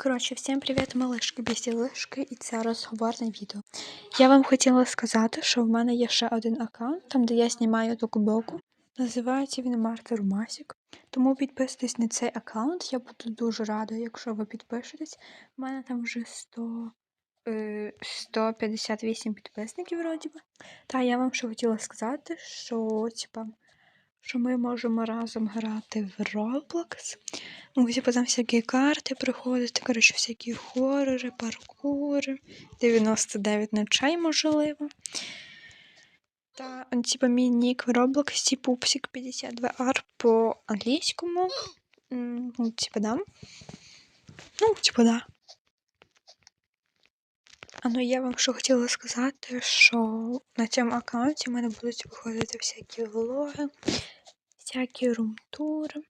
Коротше, всім привіт, малишки, бісілишки, і це розговорне відео. Я вам хотіла сказати, що в мене є ще один аккаунт, там де я знімаю токбоку. Називається він Марта Румасік. Тому підписуйтесь на цей аккаунт. Я буду дуже рада, якщо ви підпишетесь. У мене там вже 100, е, 158 підписників, вроді би. Та я вам ще хотіла сказати, що типа. Що ми можемо разом грати в Roblox. Ну, типу, там всякі карти приходять, коротше, всякі хорори, паркури, 99 ночей, можливо. Та, типу, мій нік в Roblox, пупсик 52R по англійському. Ну, типу, да. Ну, типу, да. А ну я вам що хотіла сказати, що на цьому аккаунті в мене будуть виходити всякі влоги, всякі румтури.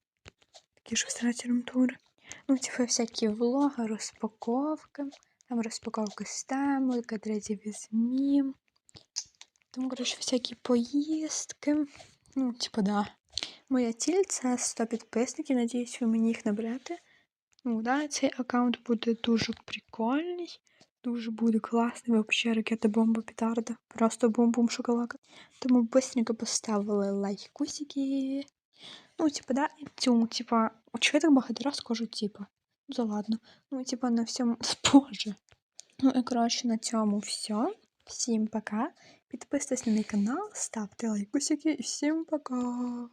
Такі ж всраті румтури. Ну, типу, всякі влоги, розпаковки. Там розпаковка стему, кадреті візьмім. Там, коротше, всякі поїздки. Ну, типу, да. Моя ціль це 100 підписників. Надіюсь, ви мені їх наберете. Ну, да, цей аккаунт буде дуже прикольний. Дуже буде класний, взагалі ракета бомба петарда. Просто бум-бум шоколака. Тому быстренько поставили лайкусики. Ну, типа, да, цю, типа, чого я так багато раз кажу, типа. Ну, да ладно. Ну, типа, на всьому. Боже. Ну, і коротше, на цьому все. Всім пока. Підписуйтесь на мій канал, ставте лайкусики і всім пока.